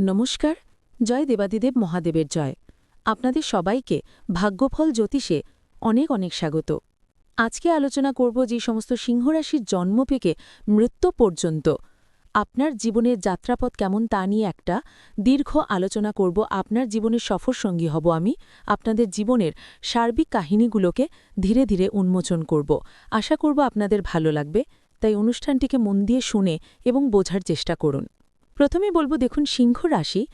নমস্কার, জয় দেবাদিদেব মহাদেবের জয়। আপনাদের সবাইকে ভাগ্যফল জ্যোতিষে অনেক অনেক স্বাগত। আজকে আলোচনা করব যে সমস্ত সিংহরাশির জন্ম থেকে মৃত্যু পর্যন্ত। আপনার জীবনের যাত্রাপথ কেমন তা নিয়ে একটা দীর্ঘ আলোচনা করব। আপনার জীবনের সফর সঙ্গী হব আমি। আপনাদের জীবনের সার্বিক কাহিনীগুলোকে ধীরে ধীরে উন্মোচন করব। আশা করব আপনাদের ভালো লাগবে। তাই অনুষ্ঠানটিকে মন দিয়ে শুনে এবং বোঝার চেষ্টা করুন। প্রথমে বলব দেখুন সিংহ রাশি,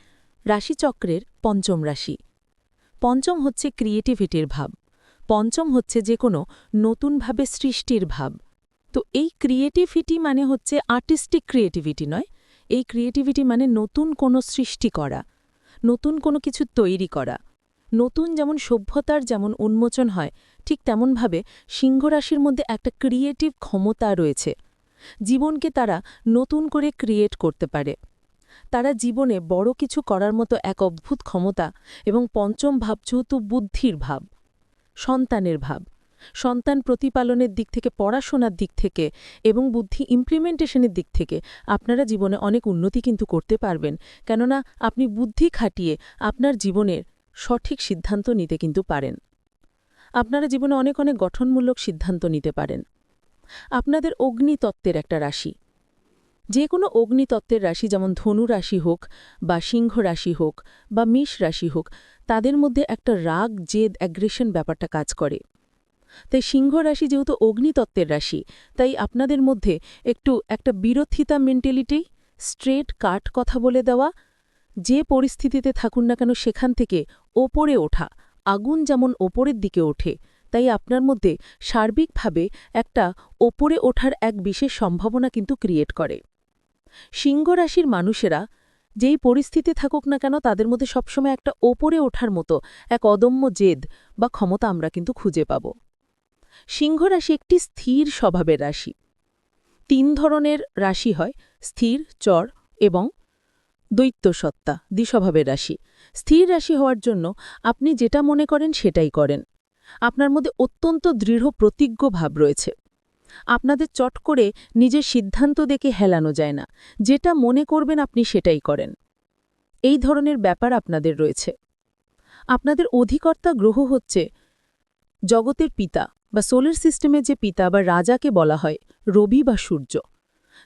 রাশিচক্রের পঞ্চম রাশি। পঞ্চম হচ্ছে ক্রিয়েটিভিটির ভাব। পঞ্চম হচ্ছে যে কোনো নতুনভাবে সৃষ্টির ভাব। তো এই ক্রিয়েটিভিটি মানে হচ্ছে আর্টিস্টিক ক্রিয়েটিভিটি নয়, এই ক্রিয়েটিভিটি মানে নতুন কোনো সৃষ্টি করা, নতুন কোনো কিছু তৈরি করা। নতুন যেমন সভ্যতার যেমন উন্মোচন হয়, ঠিক তেমনভাবে সিংহরাশির মধ্যে একটা ক্রিয়েটিভ ক্ষমতা রয়েছে। জীবনকে তারা নতুন করে ক্রিয়েট করতে পারে। তারা জীবনে বড় কিছু করার মতো এক অদ্ভুত ক্ষমতা এবং পঞ্চম ভাব যেহেতু বুদ্ধির ভাব, সন্তানের ভাব। সন্তান প্রতিপালনের দিক থেকে, পড়াশোনার দিক থেকে এবং বুদ্ধি ইমপ্লিমেন্টেশনের দিক থেকে আপনারা জীবনে অনেক উন্নতি কিন্তু করতে পারবেন। কেননা আপনি বুদ্ধি খাটিয়ে আপনার জীবনের সঠিক সিদ্ধান্ত নিতে কিন্তু পারেন। আপনারা জীবনে অনেক অনেক গঠনমূলক সিদ্ধান্ত নিতে পারেন। আপনাদের অগ্নিতত্ত্বের একটা রাশি। যে কোনো অগ্নিতত্ত্বের রাশি যেমন ধনু রাশি হোক বা সিংহ রাশি হোক বা মিষ রাশি হোক, তাদের মধ্যে একটা রাগ, জেদ অ্যাগ্রেশন ব্যাপারটা কাজ করে। তাই সিংহ রাশি যেহেতু অগ্নিতত্ত্বের রাশি, তাই আপনাদের মধ্যে একটু একটা বিরোধিতা মেন্টালিটি স্ট্রেট কাট কথা বলে দেওয়া, যে পরিস্থিতিতে থাকুন না কেন সেখান থেকে ওপরে ওঠা, আগুন যেমন ওপরের দিকে ওঠে, তাই আপনার মধ্যে সার্বিকভাবে একটা ওপরে ওঠার এক বিশেষ সম্ভাবনা কিন্তু ক্রিয়েট করে। সিংহ রাশির মানুষেরা যেই পরিস্থিতি থাকুক না কেন, তাদের মধ্যে সবসময় একটা ওপরে ওঠার মতো এক অদম্য জেদ বা ক্ষমতা আমরা কিন্তু খুঁজে পাব। সিংহ রাশি একটি স্থির স্বভাবের রাশি। তিন ধরনের রাশি হয়, স্থির, চর এবং দৈত্যসত্তা দ্বিস্বভাবের রাশি। স্থির রাশি হওয়ার জন্য আপনি যেটা মনে করেন সেটাই করেন। আপনার মধ্যে অত্যন্ত দৃঢ় প্রতিজ্ঞ ভাব রয়েছে। আপনাদের চট করে নিজের সিদ্ধান্ত দেখে হেলানো যায় না। যেটা মনে করবেন আপনি সেটাই করেন। এই ধরনের ব্যাপার আপনাদের রয়েছে। আপনাদের অধিকর্তা গ্রহ হচ্ছে জগতের পিতা বা সোলার সিস্টেমের যে পিতা বা রাজাকে বলা হয়, রবি বা সূর্য।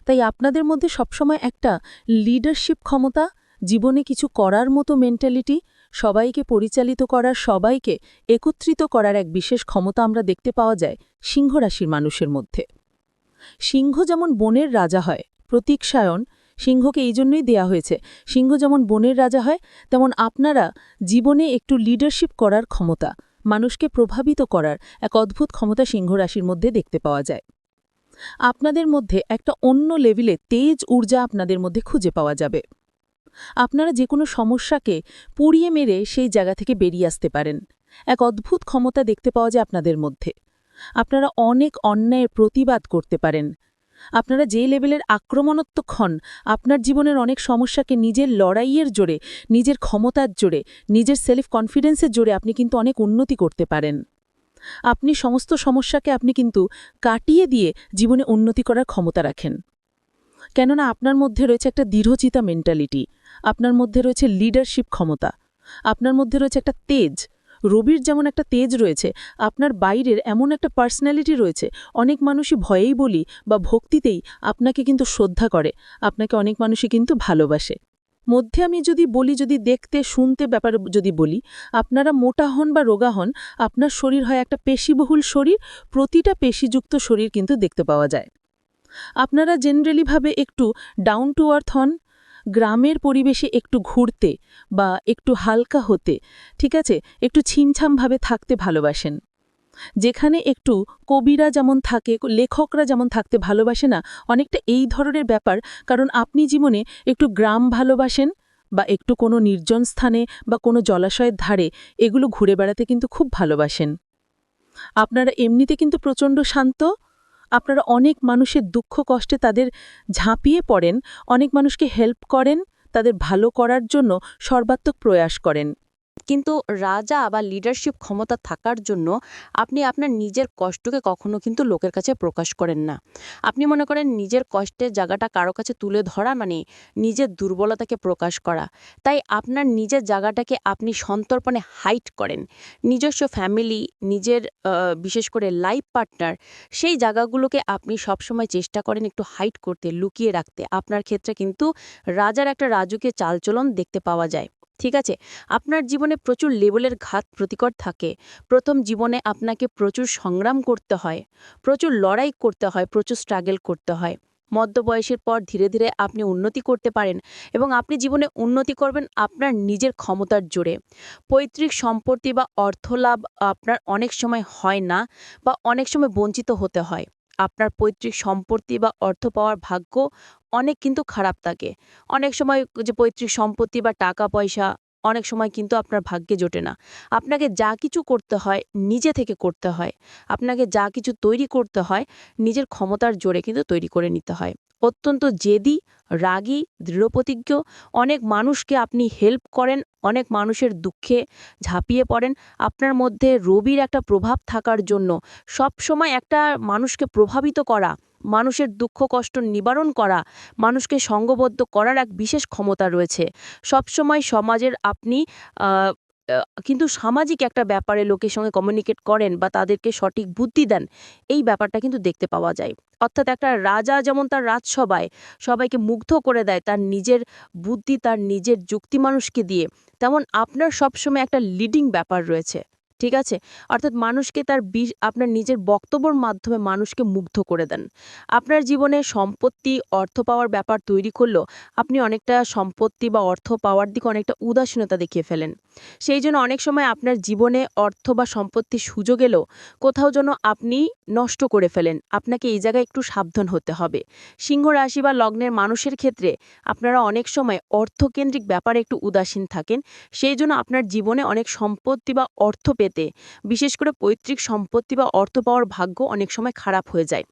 তাই আপনাদের মধ্যে সবসময় একটা লিডারশিপ ক্ষমতা, জীবনে কিছু করার মতো মেন্টালিটি সবাইকে পরিচালিত করার, সবাইকে একত্রিত করার এক বিশেষ ক্ষমতা আমরা দেখতে পাওয়া যায় সিংহ রাশির মানুষের মধ্যে। সিংহ যেমন বনের রাজা হয় প্রতীকসায়ন সিংহকে এই জন্যই দেয়া হয়েছে। সিংহ যেমন বনের রাজা হয়, তেমন আপনারা জীবনে একটু লিডারশিপ করার ক্ষমতা, মানুষকে প্রভাবিত করার এক অদ্ভুত ক্ষমতা সিংহ রাশির মধ্যে দেখতে পাওয়া যায়। আপনাদের মধ্যে একটা অন্য লেভেলে তেজ ঊর্জা আপনাদের মধ্যে খুঁজে পাওয়া যাবে। আপনারা যে কোনো সমস্যাকে পুড়িয়ে মেরে সেই জায়গা থেকে বেরিয়ে আসতে পারেন। এক অদ্ভুত ক্ষমতা দেখতে পাওয়া যায় আপনাদের মধ্যে। আপনারা অনেক অন্যায়ের প্রতিবাদ করতে পারেন। আপনারা যে লেভেলের আক্রমণাত্মক হন, আপনার জীবনের অনেক সমস্যাকে নিজের লড়াইয়ের জোরে, নিজের ক্ষমতার জোরে, নিজের সেলফ কনফিডেন্সের জোরে আপনি কিন্তু অনেক উন্নতি করতে পারেন। আপনি সমস্ত সমস্যাকে আপনি কিন্তু কাটিয়ে দিয়ে জীবনে উন্নতি করার ক্ষমতা রাখেন। কেননা আপনার মধ্যে রয়েছে একটা দৃঢ়চিতা মেন্টালিটি আপনার মধ্যে রয়েছে লিডারশিপ ক্ষমতা, আপনার মধ্যে রয়েছে একটা তেজ, রবির যেমন একটা তেজ রয়েছে, আপনার বাইরের এমন একটা পার্সোনালিটি রয়েছে, অনেক মানুষই ভয়েই বলি বা ভক্তিতেই আপনাকে কিন্তু শ্রদ্ধা করে, আপনাকে অনেক মানুষই কিন্তু ভালোবাসে। মধ্যে আমি যদি বলি, যদি দেখতে, শুনতে ব্যাপার যদি বলি, আপনারা মোটা হন বা রোগা হন, আপনার শরীর হয় একটা পেশিবহুল শরীর, প্রতিটা পেশিযুক্ত শরীর কিন্তু দেখতে পাওয়া যায়। আপনারা জেনারেলিভাবে একটু ডাউন টু আর্থ হন, গ্রামের পরিবেশে একটু ঘুরতে বা একটু হালকা হতে, ঠিক আছে? একটু ছিমছামভাবে থাকতে ভালোবাসেন। যেখানে একটু কবিরা যেমন থাকে, লেখকরা যেমন থাকতে ভালোবাসে না, অনেকটা এই ধরনের ব্যাপার, কারণ আপনি জীবনে একটু গ্রাম ভালোবাসেন বা একটু কোনো নির্জন স্থানে বা কোনো জলাশয়ের ধারে এগুলো ঘুরে বেড়াতে কিন্তু খুব ভালোবাসেন। আপনারা এমনিতে কিন্তু প্রচণ্ড শান্ত আপনারা অনেক মানুষের দুঃখ কষ্টে তাদের ঝাঁপিয়ে পড়েন, অনেক মানুষকে হেল্প করেন, তাদের ভালো করার জন্য সর্বাত্মক প্রয়াস করেন। কিন্তু রাজা বা লিডারশিপ ক্ষমতা থাকার জন্য আপনি আপনার নিজের কষ্টকে কখনো কিন্তু লোকের কাছে প্রকাশ করেন না। আপনি মনে করেন নিজের কষ্টের জায়গাটা কারও কাছে তুলে ধরা মানে নিজের দুর্বলতাকে প্রকাশ করা। তাই আপনার নিজের জায়গাটাকে আপনি সন্তর্পণে হাইট করেন। নিজস্ব ফ্যামিলি নিজের বিশেষ করে লাইফ পার্টনার সেই জায়গাগুলোকে আপনি সবসময় চেষ্টা করেন একটু হাইট করতে, লুকিয়ে রাখতে। আপনার ক্ষেত্রে কিন্তু রাজার একটা রাজুকে চালচলন দেখতে পাওয়া যায়। ঠিক আছে? আপনার জীবনে প্রচুর লেভেলের ঘাত প্রতিকর থাকে। প্রথম জীবনে আপনাকে প্রচুর সংগ্রাম করতে হয়, প্রচুর লড়াই করতে হয়, প্রচুর স্ট্রাগল করতে হয়। মধ্যবয়সের পর ধীরে ধীরে আপনি উন্নতি করতে পারেন এবং আপনি জীবনে উন্নতি করবেন আপনার নিজের ক্ষমতার জোরে। পৈতৃক সম্পত্তি বা অর্থলাভ আপনার অনেক সময় হয় না বা অনেক সময় বঞ্চিত হতে হয়। আপনার পৈতৃক সম্পত্তি বা অর্থ পাওয়ার ভাগ্য অনেক কিন্তু খারাপ থাকে। অনেক সময় যে পৈতৃক সম্পত্তি বা টাকা পয়সা অনেক সময় কিন্তু আপনার ভাগ্যে জোটে না। আপনাকে যা কিছু করতে হয়, নিজে থেকে করতে হয়। আপনাকে যা কিছু তৈরি করতে হয়, নিজের ক্ষমতার জোরে কিন্তু তৈরি করে নিতে হয়। অত্যন্ত জেদি, রাগী, দৃঢ়প্রতিজ্ঞ। অনেক মানুষকে আপনি হেল্প করেন, অনেক মানুষের দুঃখে ঝাঁপিয়ে পড়েন। আপনার মধ্যে রবির একটা প্রভাব থাকার জন্য সব সময় একটা মানুষকে প্রভাবিত করা মানুষের দুঃখ, কষ্ট নিবারণ করা, মানুষকে সঙ্গবদ্ধ করার এক বিশেষ ক্ষমতা রয়েছে। সবসময় সমাজের আপনি কিন্তু সামাজিক একটা ব্যাপারে লোকের সঙ্গে কমিউনিকেট করেন বা তাদেরকে সঠিক বুদ্ধি দেন, এই ব্যাপারটা কিন্তু দেখতে পাওয়া যায়। অর্থাৎ একটা রাজা যেমন তার রাজসভায় সবাইকে মুগ্ধ করে দেয় তার নিজের বুদ্ধি, তার নিজের যুক্তি মানুষকে দিয়ে, তেমন আপনার সবসময় একটা লিডিং ব্যাপার রয়েছে। ঠিক আছে? অর্থাৎ মানুষকে তার বিষ, আপনার নিজের বক্তব্যর মাধ্যমে মানুষকে মুগ্ধ করে দেন। আপনার জীবনে সম্পত্তি, অর্থ পাওয়ার ব্যাপার তৈরি করলেও আপনি অনেকটা সম্পত্তি বা অর্থ পাওয়ার দিকে অনেকটা উদাসীনতা দেখিয়ে ফেলেন। সেই জন্য অনেক সময় আপনার জীবনে অর্থ বা সম্পত্তির সুযোগ এলেও কোথাও যেন আপনি নষ্ট করে ফেলেন। আপনাকে এই জায়গায় একটু সাবধান হতে হবে। সিংহ রাশি বা লগ্নের মানুষের ক্ষেত্রে আপনারা অনেক সময় অর্থকেন্দ্রিক ব্যাপারে একটু উদাসীন থাকেন। সেই জন্য আপনার জীবনে অনেক সম্পত্তি বা অর্থ পেতে, বিশেষ করে পৈতৃক সম্পত্তি বা অর্থ পাওয়ার ভাগ্য অনেক সময় খারাপ হয়ে যায়।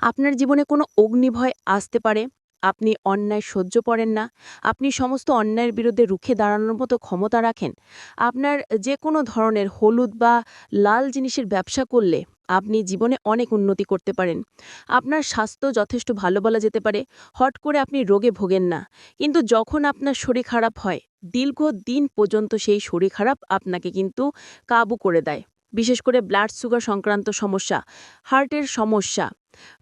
আপনার জীবনে কোনো অগ্নিভয় আসতে পারে আপনি অন্যায় সহ্য করেন না, আপনি সমস্ত অন্যায়ের বিরুদ্ধে রুখে দাঁড়ানোর মতো ক্ষমতা রাখেন, আপনার যে কোনো ধরনের হলুদ বা লাল জিনিসের ব্যবসা করলে আপনি জীবনে অনেক উন্নতি করতে পারেন। আপনার স্বাস্থ্য যথেষ্ট ভালো বলা যেতে পারে, হট করে আপনি রোগে ভোগেন না, কিন্তু যখন আপনার শরীর খারাপ হয়, দীর্ঘ দিন পর্যন্ত সেই শরীর খারাপ আপনাকে কিন্তু কাবু করে দেয়। বিশেষ করে ব্লাড সুগার সংক্রান্ত সমস্যা, হার্টের সমস্যা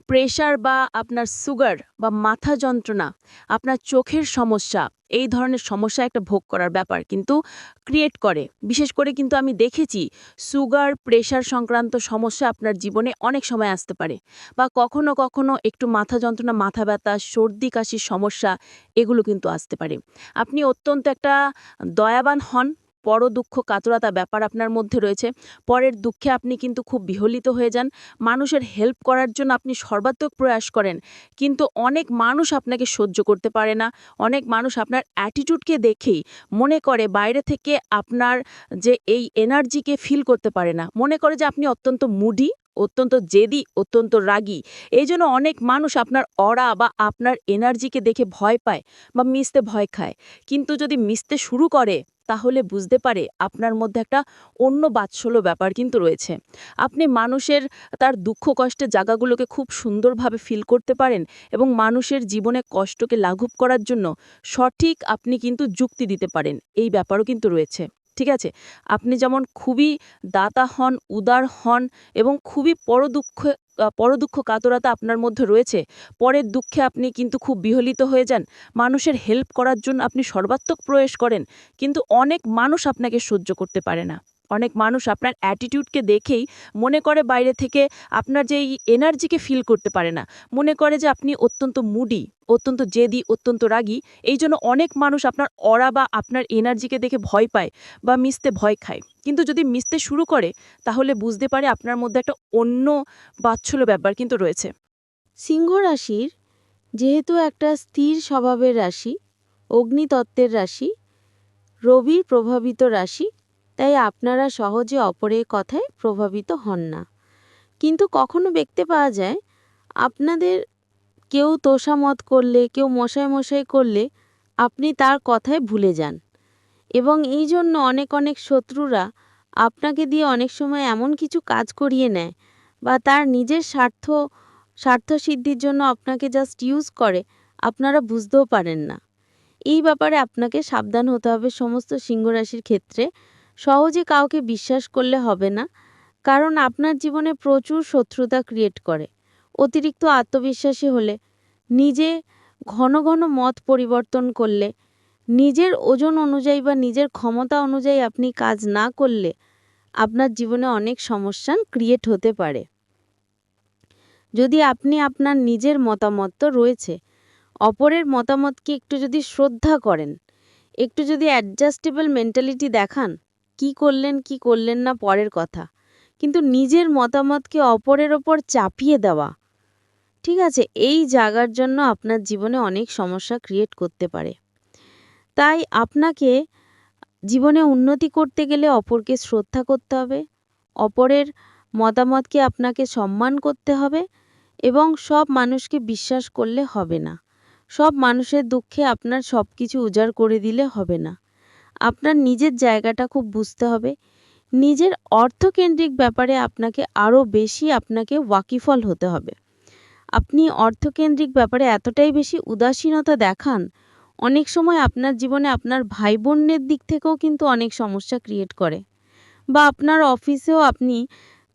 প্রেশার বা আপনার সুগার বা মাথা যন্ত্রণা, আপনার চোখের সমস্যা, এই ধরনের সমস্যা একটা ভোগ করার ব্যাপার কিন্তু ক্রিয়েট করে। বিশেষ করে কিন্তু আমি দেখেছি সুগার প্রেশার সংক্রান্ত সমস্যা আপনার জীবনে অনেক সময় আসতে পারে বা কখনো কখনো একটু মাথা যন্ত্রণা, মাথা ব্যথা, সর্দি, কাশির সমস্যা এগুলো কিন্তু আসতে পারে। আপনি অত্যন্ত একটা দয়াবান হন পর দুঃখ কাতরতা ব্যাপার আপনার মধ্যে রয়েছে। পরের দুঃখে আপনি কিন্তু খুব বিহলিত হয়ে যান। মানুষের হেল্প করার জন্য আপনি সর্বাত্মক প্রয়াস করেন। কিন্তু অনেক মানুষ আপনাকে সহ্য করতে পারে না। অনেক মানুষ আপনার অ্যাটিটিউডকে দেখেই মনে করে বাইরে থেকে আপনার যে এই এনার্জিকে ফিল করতে পারে না। মনে করে যে আপনি অত্যন্ত মুডি অত্যন্ত জেদি, অত্যন্ত রাগী। এই জন্য অনেক মানুষ আপনার অরা বা আপনার এনার্জিকে দেখে ভয় পায় বা মিশতে ভয় খায়। কিন্তু যদি মিশতে শুরু করে তাহলে বুঝতে পারে আপনার মধ্যে একটা অন্য বাৎসল্য ব্যাপার কিন্তু রয়েছে। আপনি মানুষের তার দুঃখ কষ্টের জায়গাগুলোকে খুব সুন্দরভাবে ফিল করতে পারেন এবং মানুষের জীবনে কষ্টকে লাঘব করার জন্য সঠিক আপনি কিন্তু যুক্তি দিতে পারেন, এই ব্যাপারও কিন্তু রয়েছে। ঠিক আছে? আপনি যেমন খুবই দাতা হন, উদার হন এবং খুবই পরদুঃখ পরদুঃখ কাতরতা আপনার মধ্যে রয়েছে। পরের দুঃখে আপনি কিন্তু খুব বিহলিত হয়ে যান। মানুষের হেল্প করার জন্য আপনি সর্বাত্মক প্রয়াস করেন। কিন্তু অনেক মানুষ আপনাকে সহ্য করতে পারে না। অনেক মানুষ আপনার অ্যাটিটিউডকে দেখেই মনে করে বাইরে থেকে আপনার যে এই এনার্জিকে ফিল করতে পারে না। মনে করে যে আপনি অত্যন্ত মুডি অত্যন্ত জেদি, অত্যন্ত রাগী, এই জন্য অনেক মানুষ আপনার অরা বা আপনার এনার্জিকে দেখে ভয় পায় বা মিশতে ভয় খায়। কিন্তু যদি মিশতে শুরু করে, তাহলে বুঝতে পারে আপনার মধ্যে একটা অন্য বাচ্ছল্য ব্যাপার কিন্তু রয়েছে। সিংহ রাশির যেহেতু একটা স্থির স্বভাবের রাশি, অগ্নিতত্ত্বের রাশি, রবির প্রভাবিত রাশি তাই আপনারা সহজে অপরের কথায় প্রভাবিত হন না। কিন্তু কখনো দেখতে পাওয়া যায়, আপনাদের কেউ তোষামত করলে, কেউ মশাই মশাই করলে আপনি তার কথায় ভুলে যান। এবং এই জন্য অনেক অনেক শত্রুরা আপনাকে দিয়ে অনেক সময় এমন কিছু কাজ করিয়ে নেয় বা তার নিজের স্বার্থ স্বার্থসিদ্ধির জন্য আপনাকে জাস্ট ইউজ করে, আপনারা বুঝতেও পারেন না। এই ব্যাপারে আপনাকে সাবধান হতে হবে সমস্ত সিংহ রাশির ক্ষেত্রে। সহজে কাউকে বিশ্বাস করলে হবে না, কারণ আপনার জীবনে প্রচুর শত্রুতা ক্রিয়েট করে। অতিরিক্ত আত্মবিশ্বাসী হলে, নিজে ঘন ঘন মত পরিবর্তন করলে, নিজের ওজন অনুযায়ী বা নিজের ক্ষমতা অনুযায়ী আপনি কাজ না করলে, আপনার জীবনে অনেক সমস্যা ক্রিয়েট হতে পারে। যদি আপনি আপনার নিজের মতামত তো রয়েছে, অপরের মতামতকে একটু যদি শ্রদ্ধা করেন, একটু যদি অ্যাডজাস্টেবল মেন্টালিটি দেখান কি করলেন কি করলেন না পরের কথা। কিন্তু নিজের মতামতকে অপরের ওপর চাপিয়ে দেওয়া। ঠিক আছে, এই জায়গার জন্য আপনার জীবনে অনেক সমস্যা ক্রিয়েট করতে পারে। তাই আপনাকে জীবনে উন্নতি করতে গেলে অপরকে শ্রদ্ধা করতে হবে, অপরের মতামতকে আপনাকে সম্মান করতে হবে এবং সব মানুষকে বিশ্বাস করলে হবে না। সব মানুষের দুঃখে আপনার সব কিছু উজাড় করে দিলে হবে না। আপনার নিজের জায়গাটা খুব বুঝতে হবে। নিজের অর্থকেন্দ্রিক ব্যাপারে আপনাকে আরও বেশি আপনাকে ওয়াকিফল হতে হবে। আপনি অর্থকেন্দ্রিক ব্যাপারে এতটাই বেশি উদাসীনতা দেখান, অনেক সময় আপনার জীবনে আপনার ভাই বোনের দিক থেকেও কিন্তু অনেক সমস্যা ক্রিয়েট করে। বা আপনার অফিসেও আপনি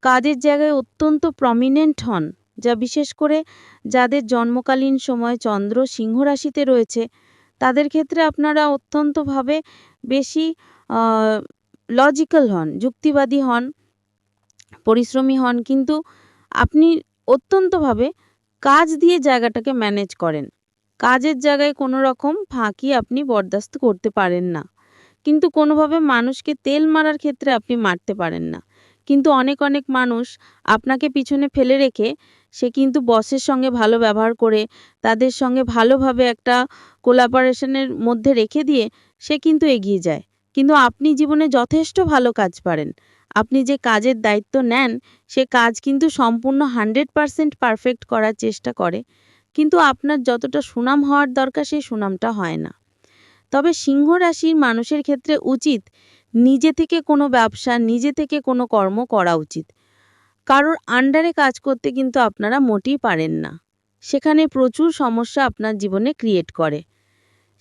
কাজের জায়গায় অত্যন্ত প্রমিনেন্ট হন, যা বিশেষ করে যাদের জন্মকালীন সময় চন্দ্র সিংহ রাশিতে রয়েছে তাদের ক্ষেত্রে আপনারা অত্যন্তভাবে বেশি লজিক্যাল হন, যুক্তিবাদী হন, পরিশ্রমী হন, কিন্তু আপনি অত্যন্তভাবে কাজ দিয়ে জায়গাটাকে ম্যানেজ করেন। কাজের জায়গায় কোনো রকম ফাঁকি আপনি বরদাস্ত করতে পারেন না। কিন্তু কোনোভাবে মানুষকে তেল মারার ক্ষেত্রে আপনি মারতে পারেন না। কিন্তু অনেক অনেক মানুষ আপনাকে পিছনে ফেলে রেখে সে কিন্তু বসের সঙ্গে ভালো ব্যবহার করে তাদের সঙ্গে ভালোভাবে একটা কোলাপারেশনের মধ্যে রেখে দিয়ে সে কিন্তু এগিয়ে যায়। কিন্তু আপনি জীবনে যথেষ্ট ভালো কাজ পারেন। আপনি যে কাজের দায়িত্ব নেন, সে কাজ কিন্তু সম্পূর্ণ হান্ড্রেড পারসেন্ট পারফেক্ট করার চেষ্টা করে। কিন্তু আপনার যতটা সুনাম হওয়ার দরকার, সেই সুনামটা হয় না। তবে সিংহ রাশির মানুষের ক্ষেত্রে উচিত নিজে থেকে কোনো ব্যবসা, নিজে থেকে কোনো কর্ম করা উচিত। কারোর আন্ডারে কাজ করতে কিন্তু আপনারা মোটেই পারেন না। সেখানে প্রচুর সমস্যা আপনার জীবনে ক্রিয়েট করে।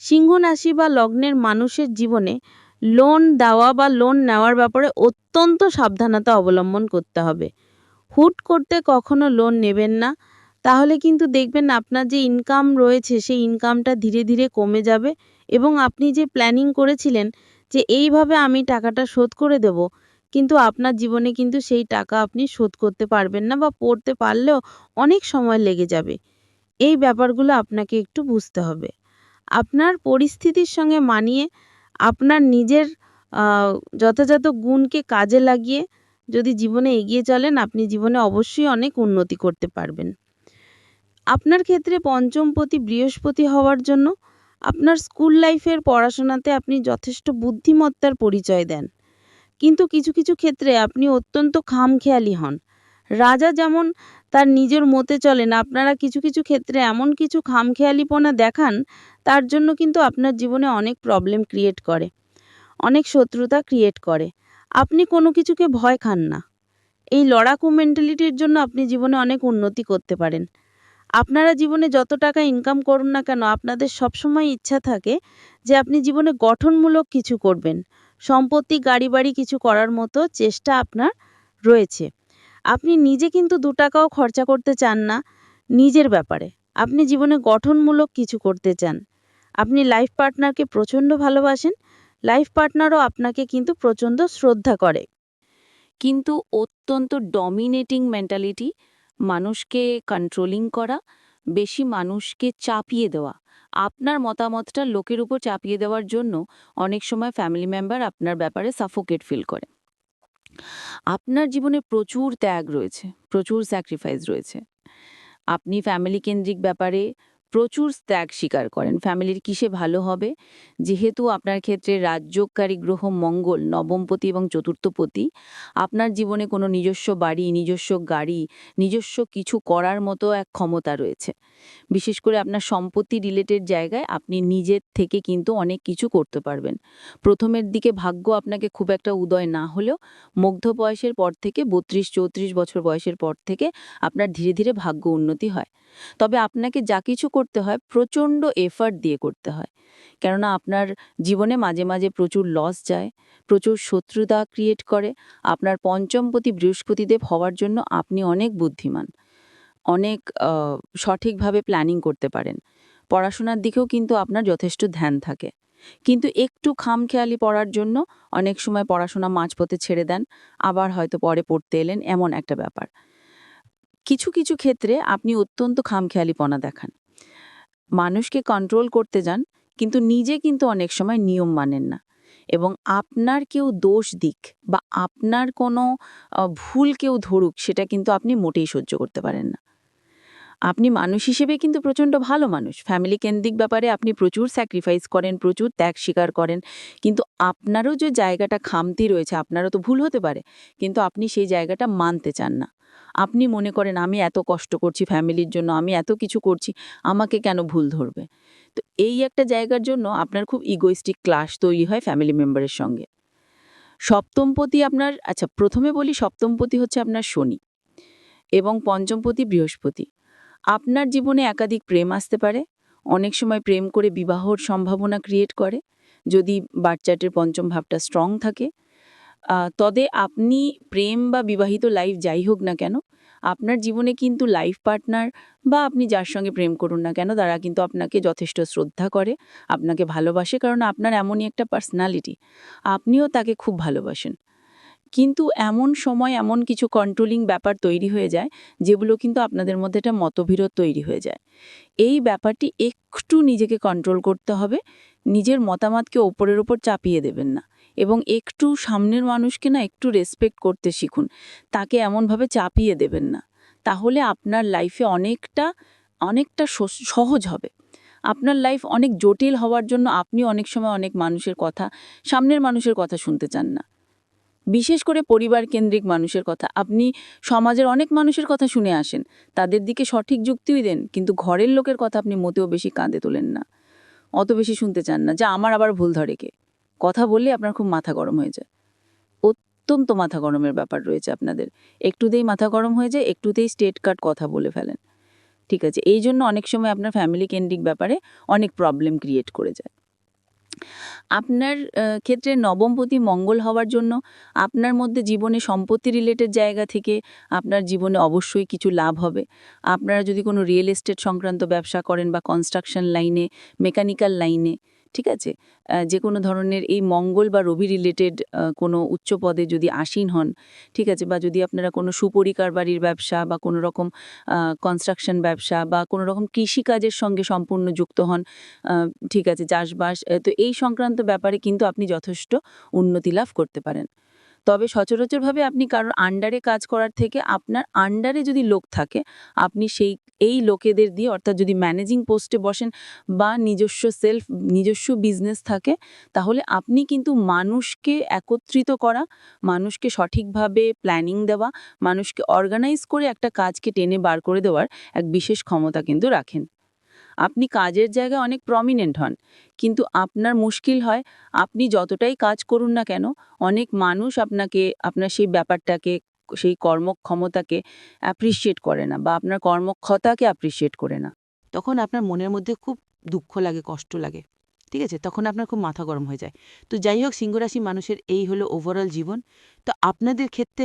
সিংহ রাশি বা লগ্নের মানুষের জীবনে লোন দেওয়া বা লোন নেওয়ার ব্যাপারে অত্যন্ত সাবধানতা অবলম্বন করতে হবে। হুট করতে কখনো লোন নেবেন না, তাহলে কিন্তু দেখবেন আপনার যে ইনকাম রয়েছে, সেই ইনকামটা ধীরে ধীরে কমে যাবে এবং আপনি যে প্ল্যানিং করেছিলেন যে এইভাবে আমি টাকাটা শোধ করে দেব। কিন্তু আপনার জীবনে কিন্তু সেই টাকা আপনি শোধ করতে পারবেন না বা পড়তে পারলেও অনেক সময় লেগে যাবে। এই ব্যাপারগুলো আপনাকে একটু বুঝতে হবে। আপনার পরিস্থিতির সঙ্গে মানিয়ে আপনার নিজের যথাযথ গুণকে কাজে লাগিয়ে যদি জীবনে এগিয়ে চলেন, আপনি জীবনে অবশ্যই অনেক উন্নতি করতে পারবেন। আপনার ক্ষেত্রে পঞ্চমপতি বৃহস্পতি হওয়ার জন্য আপনার স্কুল লাইফের পড়াশোনাতে আপনি যথেষ্ট বুদ্ধিমত্তার পরিচয় দেন। কিন্তু কিছু কিছু ক্ষেত্রে আপনি অত্যন্ত খামখেয়ালি হন। রাজা যেমন তার নিজের মতে চলেন, আপনারা কিছু কিছু ক্ষেত্রে এমন কিছু খামখেয়ালিপনা দেখান, তার জন্য কিন্তু আপনার জীবনে অনেক প্রবলেম ক্রিয়েট করে, অনেক শত্রুতা ক্রিয়েট করে। আপনি কোনো কিছুকে ভয় খান না। এই লড়াকু মেন্টালিটির জন্য আপনি জীবনে অনেক উন্নতি করতে পারেন। আপনারা জীবনে যত টাকা ইনকাম করুন না কেন, আপনাদের সবসময় ইচ্ছা থাকে যে আপনি জীবনে গঠনমূলক কিছু করবেন। সম্পত্তি গাড়ি বাড়ি কিছু করার মতো চেষ্টা আপনার রয়েছে। আপনি নিজে কিন্তু দু টাকাও খরচা করতে চান না নিজের ব্যাপারে। আপনি জীবনে গঠনমূলক কিছু করতে চান। আপনি লাইফ পার্টনারকে প্রচণ্ড ভালোবাসেন। লাইফ পার্টনারও আপনাকে কিন্তু প্রচণ্ড শ্রদ্ধা করে। কিন্তু অত্যন্ত ডমিনেটিং মেন্টালিটি মানুষকে কন্ট্রোলিং করা, বেশি মানুষকে চাপিয়ে দেওয়া। আপনার মতামতটা লোকের উপর চাপিয়ে দেওয়ার জন্য অনেক সময় ফ্যামিলি মেম্বার আপনার ব্যাপারে সাফোকেট ফিল করে। আপনার জীবনে প্রচুর ত্যাগ রয়েছে, প্রচুর স্যাক্রিফাইস রয়েছে। আপনি ফ্যামিলি কেন্দ্রিক ব্যাপারে প্রচুর ত্যাগ স্বীকার করেন। ফ্যামিলির কিসে ভালো হবে? যেহেতু আপনার ক্ষেত্রে রাজ্যকারী গ্রহ মঙ্গল, নবমপতি এবং চতুর্থপতি, আপনার জীবনে কোনো নিজস্ব বাড়ি, নিজস্ব গাড়ি, নিজস্ব কিছু করার মতো এক ক্ষমতা রয়েছে। বিশেষ করে আপনার সম্পত্তি রিলেটেড জায়গায় আপনি নিজের থেকে কিন্তু অনেক কিছু করতে পারবেন। প্রথমের দিকে ভাগ্য আপনাকে খুব একটা উদয় না হলেও মধ্য বয়সের পর থেকে, বত্রিশ, চৌত্রিশ বছর বয়সের পর থেকে আপনার ধীরে ধীরে ভাগ্য উন্নতি হয়। তবে আপনাকে যা কিছু করতে হয়, প্রচণ্ড এফার্ট দিয়ে করতে হয়। কেননা আপনার জীবনে মাঝে মাঝে প্রচুর লস যায়, প্রচুর শত্রুতা ক্রিয়েট করে। আপনার পঞ্চমপতি বৃহস্পতিদেব হওয়ার জন্য আপনি অনেক বুদ্ধিমান, অনেক সঠিকভাবে প্ল্যানিং করতে পারেন। পড়াশোনার দিকেও কিন্তু আপনার যথেষ্ট ধ্যান থাকে। কিন্তু একটু খামখেয়ালি পড়ার জন্য অনেক সময় পড়াশোনা মাঝপথে ছেড়ে দেন, আবার হয়তো পরে পড়তে এলেন, এমন একটা ব্যাপার। কিছু কিছু ক্ষেত্রে আপনি অত্যন্ত খামখেয়ালিপনা দেখান। মানুষকে কন্ট্রোল করতে যান, কিন্তু নিজে কিন্তু অনেক সময় নিয়ম মানেন না। এবং আপনার কেউ দোষ দিক বা আপনার কোনো ভুল কেউ ধরুক, সেটা কিন্তু আপনি মোটেই সহ্য করতে পারেন না। আপনি মানুষ হিসেবে কিন্তু প্রচণ্ড ভালো মানুষ। ফ্যামিলি কেন্দ্রিক ব্যাপারে আপনি প্রচুর স্যাক্রিফাইস করেন, প্রচুর ত্যাগ স্বীকার করেন। কিন্তু আপনারও যে জায়গাটা খামতি রয়েছে, আপনারও তো ভুল হতে পারে, কিন্তু আপনি সেই জায়গাটা মানতে চান না। আপনি মনে করেন, আমি এত কষ্ট করছি ফ্যামিলির জন্য, আমি এত কিছু করছি, আমাকে কেন ভুল ধরবে? তো এই একটা জায়গার জন্য আপনার খুব ইগোইস্টিক ক্লাস তৈরি হয় ফ্যামিলি মেম্বারের সঙ্গে। সপ্তমপতি আপনার আচ্ছা প্রথমে বলি সপ্তমপতি হচ্ছে আপনার শনি এবং পঞ্চমপতি বৃহস্পতি। আপনার জীবনে একাধিক প্রেম আসতে পারে। অনেক সময় প্রেম করে বিবাহর সম্ভাবনা ক্রিয়েট করে। যদি বাচ্চাটির পঞ্চম ভাবটা স্ট্রং থাকে তবে আপনি প্রেম বা বিবাহিত লাইফ যাই হোক না কেন, আপনার জীবনে কিন্তু লাইফ পার্টনার বা আপনি যার সঙ্গে প্রেম করুন না কেন, তারা কিন্তু আপনাকে যথেষ্ট শ্রদ্ধা করে, আপনাকে ভালোবাসে, কারণ আপনার এমনই একটা পার্সোনালিটি আপনিও তাকে খুব ভালোবাসেন। কিন্তু এমন সময় এমন কিছু কন্ট্রোলিং ব্যাপার তৈরি হয়ে যায়, যেগুলো কিন্তু আপনাদের মধ্যে একটা মতবিরোধ তৈরি হয়ে যায়। এই ব্যাপারটি একটু নিজেকে কন্ট্রোল করতে হবে, নিজের মতামতকে ওপরের ওপর চাপিয়ে দেবেন না এবং একটু সামনের মানুষকে না একটু রেসপেক্ট করতে শিখুন, তাকে এমনভাবে চাপিয়ে দেবেন না। তাহলে আপনার লাইফে অনেকটা অনেকটা সহজ হবে। আপনার লাইফ অনেক জটিল হওয়ার জন্য আপনি অনেক সময় অনেক মানুষের কথা, সামনের মানুষের কথা শুনতে চান না। বিশেষ করে পরিবার কেন্দ্রিক মানুষের কথা। আপনি সমাজের অনেক মানুষের কথা শুনে আসেন, তাদের দিকে সঠিক যুক্তিই দেন, কিন্তু ঘরের লোকের কথা আপনি মোটেও বেশি কাঁদে তোলেন না। অত বেশি শুনতে চান না, যা আমার আবার ভুল ধরে কে। কথা বললে আপনার খুব মাথা গরম হয়ে যায়। অত্যন্ত মাথা গরমের ব্যাপার রয়েছে আপনাদের। একটুতেই মাথা গরম হয়ে যায়, একটুতেই স্টেট কাট কথা বলে ফেলেন। ঠিক আছে এই জন্য অনেক সময় আপনার ফ্যামিলি কেন্দ্রিক ব্যাপারে অনেক প্রবলেম ক্রিয়েট করে যায়। আপনার ক্ষেত্রে নবমপতি মঙ্গল হওয়ার জন্য আপনার মধ্যে জীবনে সম্পত্তি রিলেটেড জায়গা থেকে আপনার জীবনে অবশ্যই কিছু লাভ হবে। আপনারা যদি কোনো রিয়েল এস্টেট সংক্রান্ত ব্যবসা করেন বা কনস্ট্রাকশন লাইনে মেকানিক্যাল লাইনে ঠিক আছে? যে কোনো ধরনের এই মঙ্গল বা রবি রিলেটেড কোনো উচ্চ পদে যদি আসীন হন, ঠিক আছে? বা যদি আপনারা কোনো সুপরিকার বাড়ির ব্যবসা বা কোনো রকম কনস্ট্রাকশন ব্যবসা বা কোনো রকম কৃষিকাজের সঙ্গে সম্পূর্ণ যুক্ত হন ঠিক আছে? চাষবাস তো এই সংক্রান্ত ব্যাপারে কিন্তু আপনি যথেষ্ট উন্নতি লাভ করতে পারেন। তবে সচরাচরভাবে আপনি কারোর আন্ডারে কাজ করার থেকে আপনার আন্ডারে যদি লোক থাকে, আপনি সেই এই লোকেদের দিয়ে, অর্থাৎ যদি ম্যানেজিং পোস্টে বসেন বা নিজস্ব সেলফ নিজস্ব বিজনেস থাকে, তাহলে আপনি কিন্তু মানুষকে একত্রিত করা, মানুষকে সঠিকভাবে প্ল্যানিং দেওয়া, মানুষকে অর্গানাইজ করে একটা কাজকে টেনে বার করে দেওয়ার এক বিশেষ ক্ষমতা কিন্তু রাখেন। আপনি কাজের জায়গায় অনেক প্রমিনেন্ট হন, কিন্তু আপনার মুশকিল হয়, আপনি যতটাই কাজ করুন না কেন, অনেক মানুষ আপনাকে, আপনার সেই ব্যাপারটাকে সেই কর্মক্ষমতাকে অ্যাপ্রিসিয়েট করে না বা আপনার কর্মক্ষতাকে অ্যাপ্রিসিয়েট করে না। তখন আপনার মনের মধ্যে খুব দুঃখ লাগে, কষ্ট লাগে, ঠিক আছে? তখন আপনার খুব মাথা গরম হয়ে যায়। তো যাই হোক, সিংহরাশি মানুষের এই হলো ওভারঅল জীবন। তো আপনাদের ক্ষেত্রে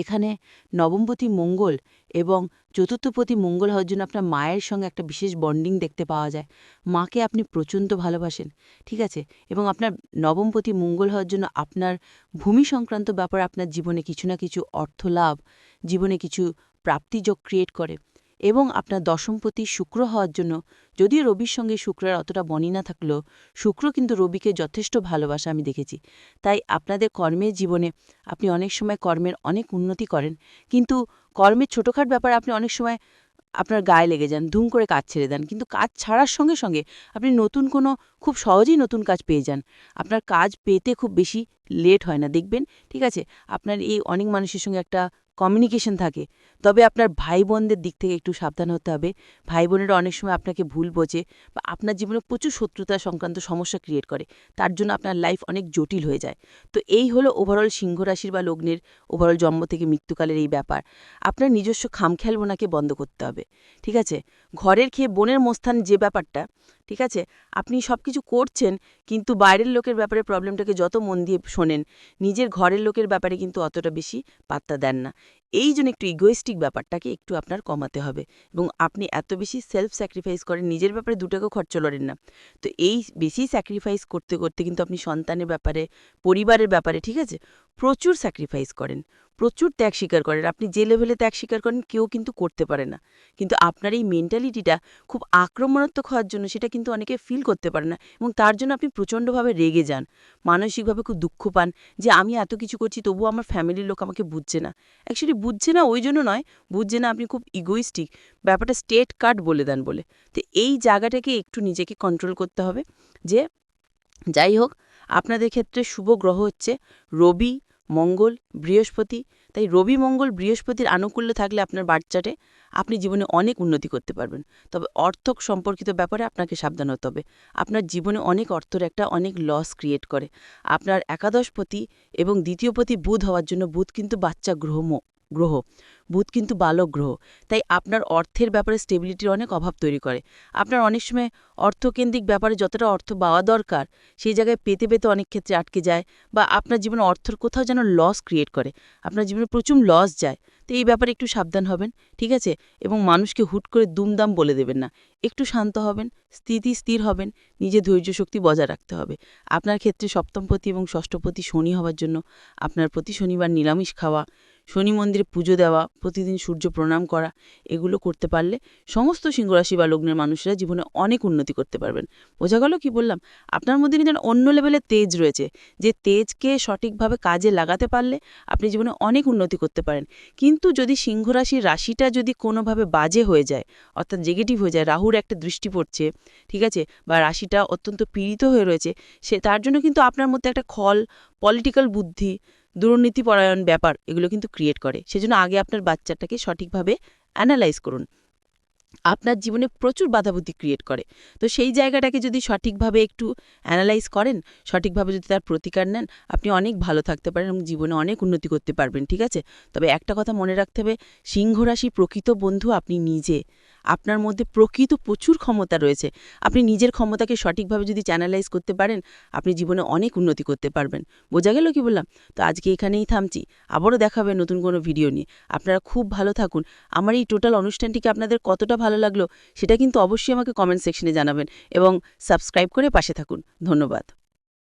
এখানে নবমপতি মঙ্গল এবং চতুর্থপতি মঙ্গল হওয়ার জন্য আপনার মায়ের সঙ্গে একটা বিশেষ বন্ডিং দেখতে পাওয়া যায়। মাকে আপনি প্রচণ্ড ভালোবাসেন, ঠিক আছে? এবং আপনার নবমপতি মঙ্গল হওয়ার জন্য আপনার ভূমি সংক্রান্ত ব্যাপার আপনার জীবনে কিছু না কিছু অর্থ লাভ জীবনে কিছু প্রাপ্তিযোগ ক্রিয়েট করে। এবং আপনার দশমপতি শুক্র হওয়ার জন্য যদিও রবির সঙ্গে শুক্রের অতটা বনি না থাকলেও শুক্র কিন্তু রবিকে যথেষ্ট ভালোবাসা আমি দেখেছি। তাই আপনাদের কর্মের জীবনে আপনি অনেক সময় কর্মের অনেক উন্নতি করেন, কিন্তু কর্মের ছোটোখাট ব্যাপারে আপনি অনেক সময় আপনার গায়ে লেগে যান, ধুম করে কাজ ছেড়ে দেন, কিন্তু কাজ ছাড়ার সঙ্গে সঙ্গে আপনি নতুন কোনো খুব সহজেই নতুন কাজ পেয়ে যান। আপনার কাজ পেতে খুব বেশি লেট হয় না, দেখবেন? ঠিক আছে? আপনার এই অনেক মানুষের সঙ্গে একটা কমিউনিকেশন থাকে। তবে আপনার ভাই বোনদের দিক থেকে একটু সাবধান হতে হবে। ভাই বোনেরা অনেক সময় আপনাকে ভুল বোঝে বা আপনার জীবনে প্রচুর শত্রুতা সংক্রান্ত সমস্যা ক্রিয়েট করে। তার জন্য আপনার লাইফ অনেক জটিল হয়ে যায়। তো এই হলো ওভারঅল সিংহ রাশির বা লগ্নের ওভারঅল জন্ম থেকে মৃত্যুকালের এই ব্যাপার। আপনার নিজস্ব খামখেয়ালবোনাকে বন্ধ করতে হবে। ঠিক আছে? ঘরের খেয়ে বোনের মোস্থান যে ব্যাপারটা ঠিক আছে? আপনি সব কিছু করছেন, কিন্তু বাইরের লোকের ব্যাপারে প্রবলেমটাকে যত মন দিয়ে শোনেন, নিজের ঘরের লোকের ব্যাপারে কিন্তু অতটা বেশি পাত্তা দেন না। এই জন্য একটু ইগোয়েস্টিক ব্যাপারটাকে একটু আপনার কমাতে হবে এবং আপনি এত বেশি সেলফ স্যাক্রিফাইস করেন, নিজের ব্যাপারে দু টাকা খরচ লড়েন না। তো এই বেশি স্যাক্রিফাইস করতে করতে কিন্তু আপনি সন্তানের ব্যাপারে, পরিবারের ব্যাপারে, ঠিক আছে? প্রচুর স্যাক্রিফাইস করেন, প্রচুর ত্যাগ স্বীকার করেন। আপনি যে লেভেলে ত্যাগ স্বীকার করেন, কেউ কিন্তু করতে পারে না। কিন্তু আপনার এই মেন্টালিটিটা খুব আক্রমণাত্মক হওয়ার জন্য সেটা কিন্তু অনেকে ফিল করতে পারে না এবং তার জন্য আপনি প্রচণ্ডভাবে রেগে যান। মানসিকভাবে খুব দুঃখ পান যে, আমি এত কিছু করছি, তবুও আমার ফ্যামিলির লোক আমাকে বুঝছে না। অ্যাকচুয়ালি বুঝছে না ওই জন্য নয়, বুঝছে না আপনি খুব ইগোইস্টিক ব্যাপারটা স্টেট কার্ড বলে দেন বলে। তো এই জায়গাটাকে একটু নিজেকে কন্ট্রোল করতে হবে যে, যাই হোক, আপনাদের ক্ষেত্রে শুভ গ্রহ হচ্ছে রবি মঙ্গল, বৃহস্পতি, তাই রবি, মঙ্গল, বৃহস্পতির আনুকূল্য থাকলে আপনার বাচ্চাটে আপনি জীবনে অনেক উন্নতি করতে পারবেন। তবে অর্থ সম্পর্কিত ব্যাপারে আপনাকে সাবধান হতে হবে। আপনার জীবনে অনেক অর্থর একটা অনেক লস ক্রিয়েট করে। আপনার একাদশপতি এবং দ্বিতীয়পতি বুধ হওয়ার জন্য বুধ কিন্তু বাচ্চা গ্রহ ম- গ্রহ। বুধ কিন্তু বালক গ্রহ। তাই আপনার অর্থের ব্যাপারে স্টেবিলিটির অনেক অভাব তৈরি করে। আপনার অনেক সময় অর্থকেন্দ্রিক ব্যাপারে যতটা অর্থ পাওয়া দরকার, সেই জায়গায় পেতে পেতে অনেক ক্ষেত্রে আটকে যায় বা আপনার জীবনে অর্থর কোথাও যেন লস ক্রিয়েট করে। আপনার জীবনে প্রচুর লস যায়। তো এই ব্যাপারে একটু সাবধান হবেন, ঠিক আছে? এবং মানুষকে হুট করে দুমদাম বলে দেবেন না। একটু শান্ত হবেন, স্থিতি স্থির হবেন নিজে ধৈর্য শক্তি বজায় রাখতে হবে। আপনার ক্ষেত্রে সপ্তমপতি এবং ষষ্ঠপতি শনি হওয়ার জন্য আপনার প্রতি শনিবার নিরামিষ খাওয়া শনি মন্দিরে পুজো দেওয়া, প্রতিদিন সূর্য প্রণাম করা, এগুলো করতে পারলে সমস্ত সিংহরাশি বা লগ্নের মানুষেরা জীবনে অনেক উন্নতি করতে পারবেন। বোঝা গেল কি বললাম? আপনার মধ্যে কিন্তু অন্য লেভেলের তেজ রয়েছে, যে তেজকে সঠিকভাবে কাজে লাগাতে পারলে আপনি জীবনে অনেক উন্নতি করতে পারেন। কিন্তু যদি সিংহরাশির রাশিটা যদি কোনোভাবে বাজে হয়ে যায়, অর্থাৎ নেগেটিভ হয়ে যায়, রাহুর একটা দৃষ্টি পড়ছে, ঠিক আছে, বা রাশিটা অত্যন্ত পীড়িত হয়ে রয়েছে, সে তার জন্য কিন্তু আপনার মধ্যে একটা খল পলিটিক্যাল বুদ্ধি দুর্নীতিপরায়ণ ব্যাপার এগুলো কিন্তু ক্রিয়েট করে। সেজন্য আগে আপনার বাচ্চাটাকে সঠিকভাবে অ্যানালাইজ করুন। আপনার জীবনে প্রচুর বাধাবুদ্ধি ক্রিয়েট করে। তো সেই জায়গাটাকে যদি সঠিকভাবে একটু অ্যানালাইজ করেন, সঠিকভাবে যদি তার প্রতিকার নেন, আপনি অনেক ভালো থাকতে পারেন এবং জীবনে অনেক উন্নতি করতে পারবেন, ঠিক আছে? তবে একটা কথা মনে রাখতে হবে সিংহ রাশি প্রকৃত বন্ধু আপনি নিজে। আপনার মধ্যে প্রকৃত প্রচুর ক্ষমতা রয়েছে। আপনি নিজের ক্ষমতাকে সঠিকভাবে যদি চ্যানেলাইজ করতে পারেন, আপনি জীবনে অনেক উন্নতি করতে পারবেন। বোঝা গেল কি বললাম? তো আজকে এখানেই থামছি। আবারও দেখা হবে নতুন কোনো ভিডিও নিয়ে। আপনারা খুব ভালো থাকুন। আমার এই টোটাল অনুষ্ঠানটিকে আপনাদের কতটা ভালো লাগল, সেটা কিন্তু অবশ্যই আমাকে কমেন্ট সেকশনে জানাবেন এবং সাবস্ক্রাইব করে পাশে থাকুন। ধন্যবাদ।